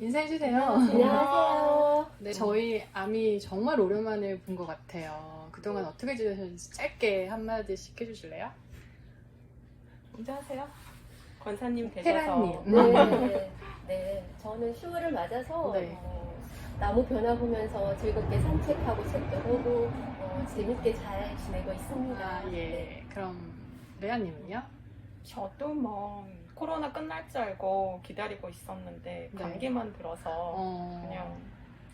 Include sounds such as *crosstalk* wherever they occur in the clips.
인사해주세요. 안녕하세요. 네, 저희 아미 정말 오랜만에 본 것 같아요. 그동안 어떻게 지내셨는지 짧게 한마디씩 해주실래요? 먼저 하세요. 권사님 되셔서 헤라님. 네, 네. *laughs* 저는 10월을 맞아서 네. 어, 나무 변화 보면서 즐겁게 산책하고 책도 보고 어, 재밌게 잘 지내고 있습니다. 아, 네. 예. 그럼 레아님은요? 저도 뭐 코로나 끝날 줄 알고 기다리고 있었는데 네. 감기만 들어서 어, 그냥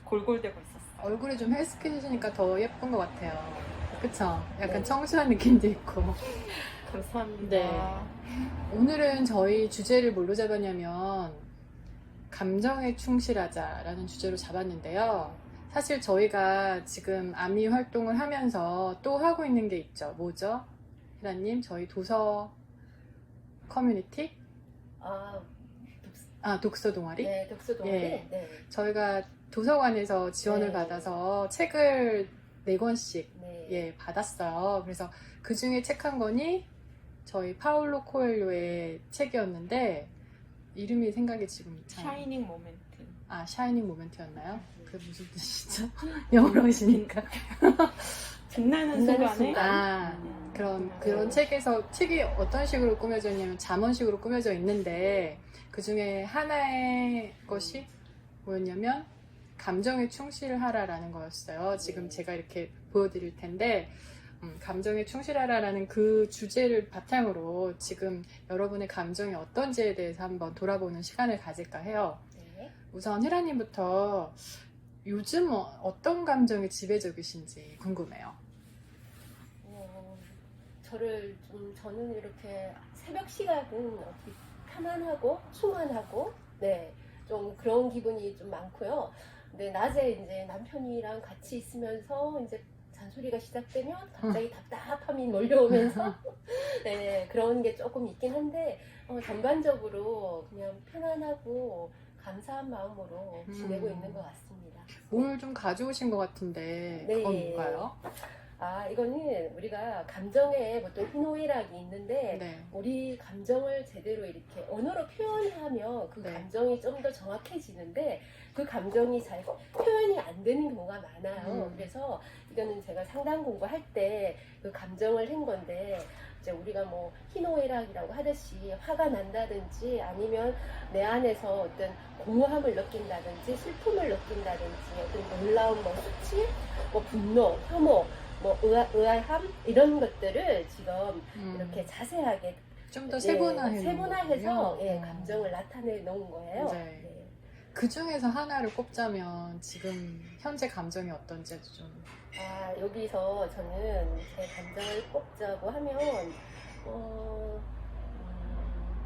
골골대고 있었어요. 얼굴이 좀 헬스케지시니까 더 예쁜 것 같아요. 그쵸? 약간 네. 청순한 느낌도 있고. *laughs* 감사합니다. 네. 오늘은 저희 주제를 뭘로 잡았냐면 감정에 충실하자라는 주제로 잡았는데요. 사실 저희가 지금 아미 활동을 하면서 또 하고 있는 게 있죠. 뭐죠? 희라님, 저희 도서 커뮤니티? 아, 아, 독서 동아리? 네, 독서 동아리. 예. 네. 저희가 도서관에서 지원을 네. 받아서 책을 네 권씩 네. 예, 받았어요. 그래서 그 중에 책 한 권이 저희 파울로 코엘료의 책이었는데 이름이 생각이 지금 잘 샤이닝 모멘트. 아 샤이닝 모멘트였나요? 그 무슨 뜻이죠? *laughs* 영어로시니까 *laughs* 빛나는 순간에 순간. 아 음, 그런 네. 그런 책에서 책이 어떤 식으로 꾸며져 있냐면 잠언식으로 꾸며져 있는데 그 중에 하나의 것이 뭐였냐면 감정에 충실하라라는 거였어요. 지금 제가 이렇게 보여드릴 텐데 음, 감정에 충실하라라는 그 주제를 바탕으로 지금 여러분의 감정이 어떤지에 대해서 한번 돌아보는 시간을 가질까 해요. 네. 우선 혜라님부터 요즘 어- 어떤 감정이 지배적이신지 궁금해요. 어, 저를 좀 저는 이렇게 새벽 시간은 어떻게 편안하고 충만하고 네. 좀 그런 기분이 좀 많고요. 근데 낮에 이제 남편이랑 같이 있으면서 이제 잔소리가 시작되면 갑자기 답답함이 몰려오면서 *laughs* *laughs* 네, 그런 게 조금 있긴 한데 어, 전반적으로 그냥 편안하고 감사한 마음으로 지내고 음. 있는 것 같습니다. 오늘 좀 가져오신 것 같은데 네. 그건 뭔가요? 아 이거는 우리가 감정에 보통 희노애락이 있는데 네. 우리 감정을 제대로 이렇게 언어로 표현하면 그 네. 감정이 좀 더 정확해지는데 그 감정이 잘 표현이 안 되는 경우가 많아요. 음. 그래서 이거는 제가 상담 공부할 때 그 감정을 한 건데 이제 우리가 뭐 희노애락이라고 하듯이 화가 난다든지 아니면 내 안에서 어떤 공허함을 느낀다든지 슬픔을 느낀다든지 어떤 놀라운 뭐 수치, 뭐 분노, 혐오, 뭐 의아, 의아함 이런 것들을 지금 음, 이렇게 자세하게 좀더 네, 세분화해 세분화해서 예, 음. 감정을 나타내 놓은 거예요. 네. 그 중에서 하나를 꼽자면 지금 현재 감정이 어떤지 좀 아 여기서 저는 제 감정을 꼽자고 하면 어, 음,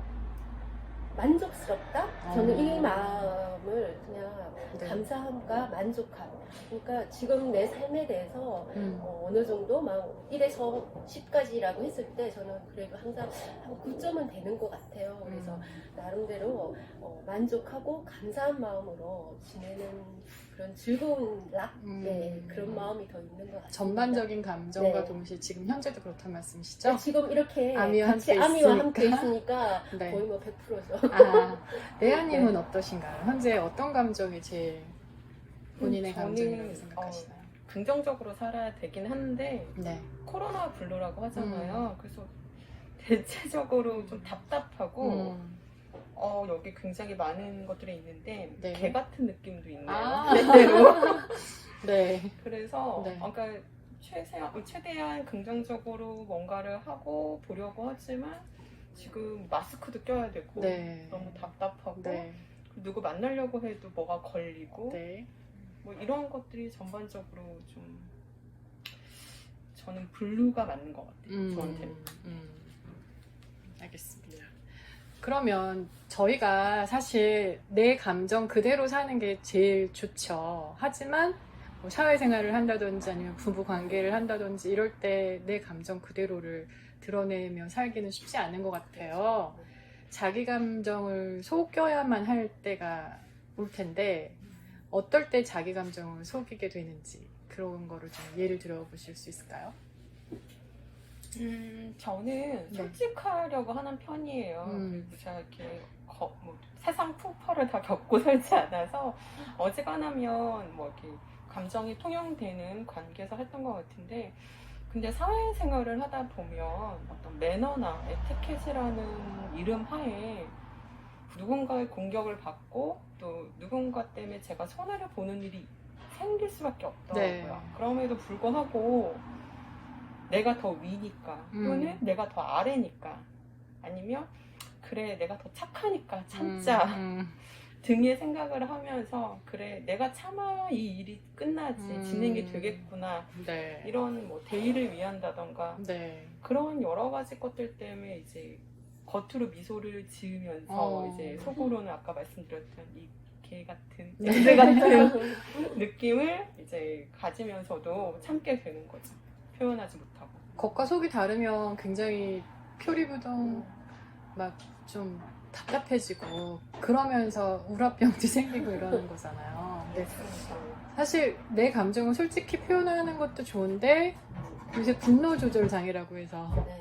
만족스럽다. 저는 어. 이 마음을 그냥 네. 감사함과 만족함. 그러니까 지금 내 삶에 대해서 음. 어, 어느 정도 막 1에서 10까지라고 했을 때 저는 그래도 항상 한 9점은 되는 것 같아요. 그래서 음. 나름대로 어, 만족하고 감사한 마음으로 지내는 그런 즐거운 락 음. 네, 그런 마음이 더 있는 것 같아요. 전반적인 감정과 네. 동시에 지금 현재도 그렇다는 말씀이시죠? 지금 이렇게 아미와 같이 함께 아미와 있으니까. 함께 있으니까 *laughs* 네. 거의 뭐 100%죠. 아, 레아님은 네. 어떠신가요? 현재 어떤 감정이 제일 본인의 음, 저는, 감정이라고 생각하시나요? 긍정적으로 살아야 되긴 하는데 네. 코로나 블루라고 하잖아요. 그래서 *laughs* 대체적으로 좀 답답하고 음. 어, 여기 굉장히 많은 것들이 있는데 네. 개 같은 느낌도 있네요. 아. 때때로. *laughs* 네. 그래서 네. 어, 그러니까 최대한, 최대한 긍정적으로 뭔가를 하고 보려고 하지만 지금 마스크도 껴야 되고 네. 너무 답답하고 네. 누구 만나려고 해도 뭐가 걸리고 네. 뭐 이런 것들이 전반적으로 좀 저는 블루가 맞는 것 같아요. 음, 저한테는. 음. 알겠습니다. 그러면 저희가 사실 내 감정 그대로 사는 게 제일 좋죠. 하지만 뭐 사회생활을 한다든지 아니면 부부 관계를 한다든지 이럴 때 내 감정 그대로를 드러내며 살기는 쉽지 않은 것 같아요. 자기 감정을 속여야만 할 때가 올 텐데 어떨 때 자기 감정을 속이게 되는지 그런 거를 좀 예를 들어 보실 수 있을까요? 음, 저는 네. 솔직하려고 하는 편이에요. 음. 그리고 제가 이렇게 거- 거- 뭐 세상 풍파를 다 겪고 *laughs* 살지 않아서 어지간하면 뭐 이렇게 감정이 통용되는 관계에서 했던 것 같은데 근데 사회생활을 하다 보면 어떤 매너나 에티켓이라는 이름 하에 누군가의 공격을 받고 또 누군가 때문에 제가 손해를 보는 일이 생길 수밖에 없더라고요. 네. 그럼에도 불구하고 내가 더 위니까 음. 또는 내가 더 아래니까 아니면 그래 내가 더 착하니까 참자 음, 등의 생각을 하면서 그래 내가 참아 이 일이 끝나지 음. 진행이 되겠구나 음, 네. 이런 뭐 대의를 위한다던가 네. 그런 여러 가지 것들 때문에 이제 겉으로 미소를 지으면서 어. 이제 속으로는 아까 말씀드렸던 이 개 같은 네. 냄새 같은 *laughs* 느낌을 이제 가지면서도 참게 되는 거죠. 표현하지 못하고. 겉과 속이 다르면 굉장히 표리부동 막 좀 답답해지고 그러면서 우라병도 *laughs* 생기고 이러는 거잖아요. 근데 사실 내 감정을 솔직히 표현하는 것도 좋은데 요새 분노 조절 장애라고 해서 네.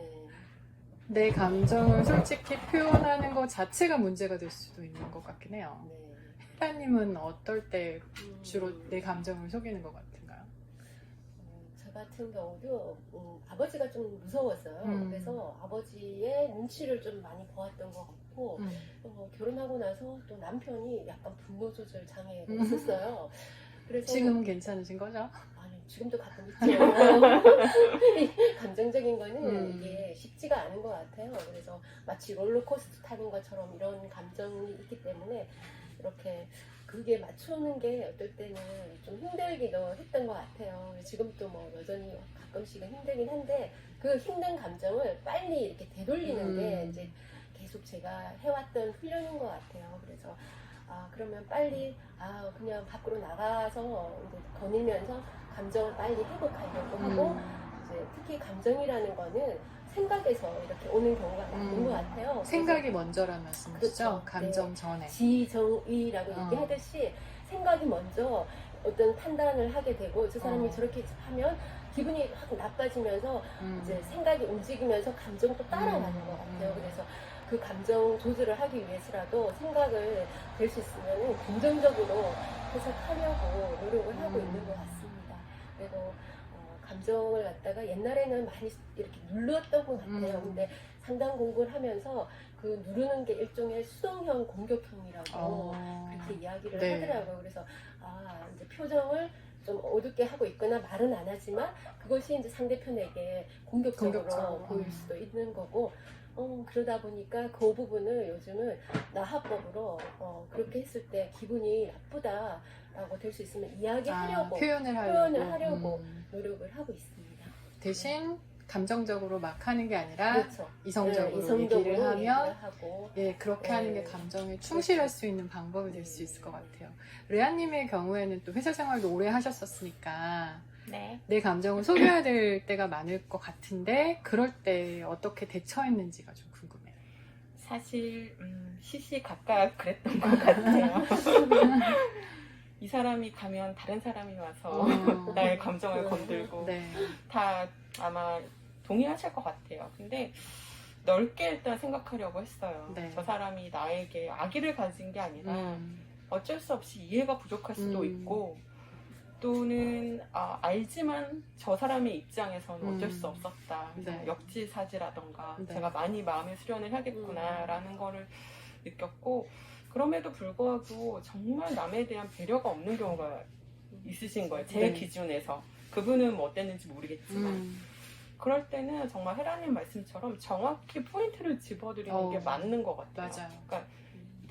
내 감정을 솔직히 표현하는 것 자체가 문제가 될 수도 있는 것 같긴 해요. 네. 혜라님은 어떨 때 음. 주로 내 감정을 속이는 것 같은가요? 같은 경우도 음, 아버지가 좀 무서웠어요. 음. 그래서 아버지의 눈치를 좀 많이 보았던 것 같고 음. 어, 결혼하고 나서 또 남편이 약간 분노 조절 장애가 음. 있었어요. 그래서 지금은 괜찮으신 거죠? 아니 지금도 가끔 있죠. *laughs* 감정적인 거는 음. 이게 쉽지가 않은 것 같아요. 그래서 마치 롤러코스터 타는 것처럼 이런 감정이 있기 때문에 이렇게 그게 맞추는 게 어떨 때는 좀 힘들기도 했던 것 같아요. 지금도 뭐 여전히 가끔씩은 힘들긴 한데 그 힘든 감정을 빨리 이렇게 되돌리는 게 음. 이제 계속 제가 해왔던 훈련인 것 같아요. 그래서 아 그러면 빨리 아 그냥 밖으로 나가서 이제 거닐면서 감정을 빨리 회복하려고 하고 음. 이제 특히 감정이라는 거는 생각에서 이렇게 오는 경우가 많은 음. 것 같아요. 생각이 먼저라는 말씀이시죠? 그렇죠. 감정 전에. 지정의라고 어. 얘기하듯이 생각이 먼저 어떤 판단을 하게 되고 저 사람이 어. 저렇게 하면 기분이 확 나빠지면서 음. 이제 생각이 움직이면서 감정도 따라가는 음. 것 같아요. 음. 그래서 그 감정 조절을 하기 위해서라도 생각을 될 수 있으면 긍정적으로 해석하려고 노력을 하고 음. 있는 것 같습니다. 그리고 어, 감정을 갖다가 옛날에는 많이 이렇게 눌렀던 것 같아요. 음. 근데 상담 공부를 하면서 그 누르는 게 일종의 수동형 공격형이라고 어. 그렇게 이야기를 네. 하더라고요. 그래서 아 이제 표정을 좀 어둡게 하고 있거나 말은 안 하지만 그것이 이제 상대편에게 공격적으로 공격적으로. 보일 음. 수도 있는 거고 어, 그러다 보니까 그 부분을 요즘은 나화법으로 어, 그렇게 했을 때 기분이 나쁘다라고 될 수 있으면 아, 이야기하려고 표현을 하려고. 표현을 하려고. 음. 노력을 하고 있습니다. 대신 감정적으로 막 하는 게 아니라 그렇죠. 이성적으로, 네, 이성적으로 얘기를 하면 하고 예, 그렇게 네. 하는 게 감정에 충실할 수 있는 방법이 될수 네. 있을 것 같아요. 레아님의 경우에는 또 회사 생활도 오래 하셨었으니까 네. 내 감정을 속여야 될 때가 많을 것 같은데 그럴 때 어떻게 대처했는지가 좀 궁금해요. 사실 음, 시시각각 그랬던 것 같아요. *laughs* 이 사람이 가면 다른 사람이 와서 어. 나의 감정을 음. 건들고 네. 다 아마 동의하실 것 같아요. 근데 넓게 일단 생각하려고 했어요. 네. 저 사람이 나에게 악의를 가진 게 아니라 음. 어쩔 수 없이 이해가 부족할 수도 음. 있고 또는 아, 알지만 저 사람의 입장에서는 어쩔 음. 수 없었다. 네. 역지사지라던가 네. 제가 많이 마음의 수련을 음. 해야겠구나라는 거를 느꼈고 그럼에도 불구하고 정말 남에 대한 배려가 없는 경우가 있으신 거예요. 제 네. 기준에서. 그분은 뭐 어땠는지 모르겠지만. 음. 그럴 때는 정말 헤라님 말씀처럼 정확히 포인트를 집어드리는 어. 게 맞는 것 같아요. 맞아요. 그러니까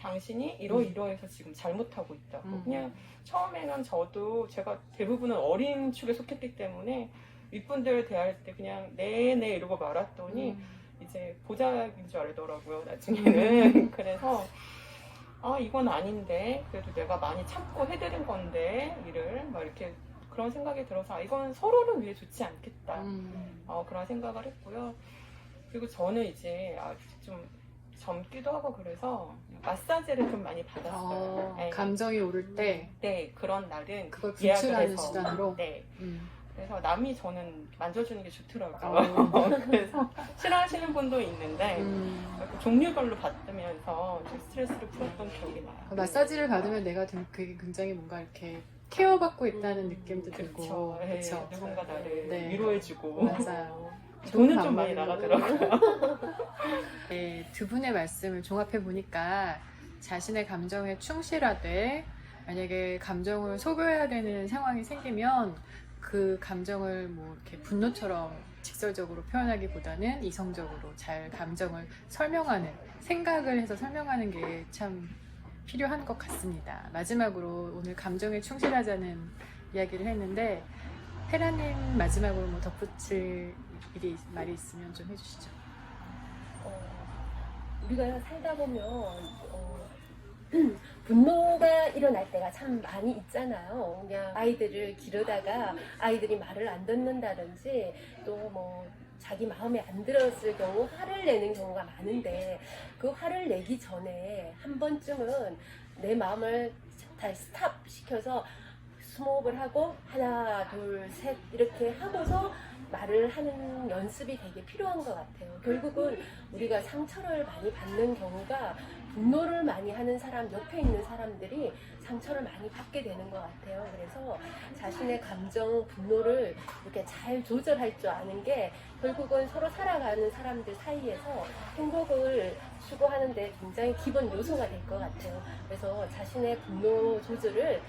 당신이 이러이러해서 지금 잘못하고 있다고. 음. 그냥 처음에는 저도 제가 대부분은 어린 축에 속했기 때문에 윗분들 대할 때 그냥 네네 이러고 말았더니 음. 이제 보자인 줄 알더라고요 나중에는 *laughs* 그래서 아 이건 아닌데 그래도 내가 많이 참고 해드린 건데 일을 막 이렇게 그런 생각이 들어서 아, 이건 서로를 위해 좋지 않겠다 음. 어, 그런 생각을 했고요 그리고 저는 이제 아, 좀 젊기도 하고 그래서 마사지를 좀 많이 받았어요 어, 네. 감정이 오를 때 네 그런 날은 그걸 예약을 분출하는 해서 수단으로 네 음. 그래서 남이 저는 만져주는 게 좋더라고요. 어. *laughs* 그래서 싫어하시는 분도 있는데 음, 이렇게 종류별로 받으면서 좀 스트레스를 풀었던 기억이 나요. 마사지를 받으면 내가 좀 그게 굉장히 뭔가 이렇게 케어받고 있다는 느낌도 들고 그렇죠. 네. 누군가 나를 네. 위로해주고 맞아요. *laughs* 돈은 좀 많이. 나가더라고요. *laughs* 네, 두 분의 말씀을 종합해 보니까 자신의 감정에 충실하되 만약에 감정을 소비해야 되는 상황이 생기면 그 감정을 뭐 이렇게 분노처럼 직설적으로 표현하기보다는 이성적으로 잘 감정을 설명하는 생각을 해서 설명하는 게 참 필요한 것 같습니다. 마지막으로 오늘 감정에 충실하자는 이야기를 했는데 헤라님 마지막으로 뭐 덧붙일 일이 말이 있으면 좀 해주시죠. 어, 우리가 살다 보면 어, *clears throat* 분노가 일어날 때가 참 많이 있잖아요. 그냥 아이들을 기르다가 아이들이 말을 안 듣는다든지 또뭐 자기 마음에 안 들었을 경우 화를 내는 경우가 많은데 그 화를 내기 전에 한 번쯤은 내 마음을 다 스탑 시켜서 스모업을 하고 하나 둘 셋 이렇게 하고서 말을 하는 연습이 되게 필요한 것 같아요. 결국은 우리가 상처를 많이 받는 경우가 분노를 많이 하는 사람 옆에 있는 사람들이 상처를 많이 받게 되는 것 같아요. 그래서 자신의 감정, 분노를 이렇게 잘 조절할 줄 아는 게 결국은 서로 살아가는 사람들 사이에서 행복을 추구하는데 굉장히 기본 요소가 될 것 같아요. 그래서 자신의 분노 조절을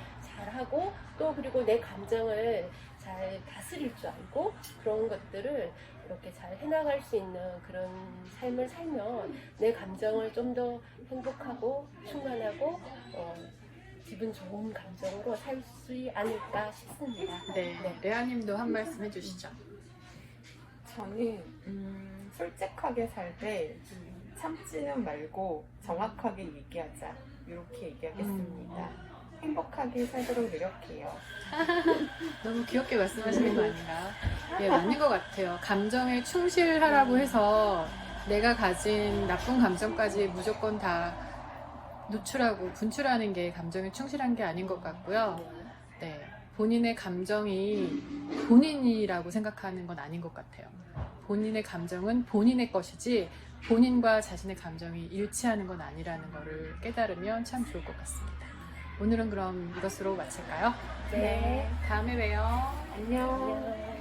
잘 하고 또 그리고 내 감정을 잘 다스릴 줄 알고 그런 것들을 이렇게 잘 해나갈 수 있는 그런 삶을 살면 내 감정을 좀 더 행복하고 충만하고 어, 기분 좋은 감정으로 살 수 않을까 싶습니다. 네, 네. 레아님도 한 말씀 해주시죠. 저는 음, 솔직하게 살 때 참지는 말고 정확하게 얘기하자 이렇게 얘기하겠습니다. 행복하게 살도록 노력해요. *laughs* 너무 귀엽게 말씀하시는 거 아닌가요? 예, 맞는 것 같아요. 감정에 충실하라고 해서 내가 가진 나쁜 감정까지 무조건 다 노출하고 분출하는 게 감정에 충실한 게 아닌 것 같고요. 네, 본인의 감정이 본인이라고 생각하는 건 아닌 것 같아요. 본인의 감정은 본인의 것이지 본인과 자신의 감정이 일치하는 건 아니라는 거를 깨달으면 참 좋을 것 같습니다. 오늘은 그럼 이것으로 마칠까요? 네. 다음에 봬요. 안녕. 안녕.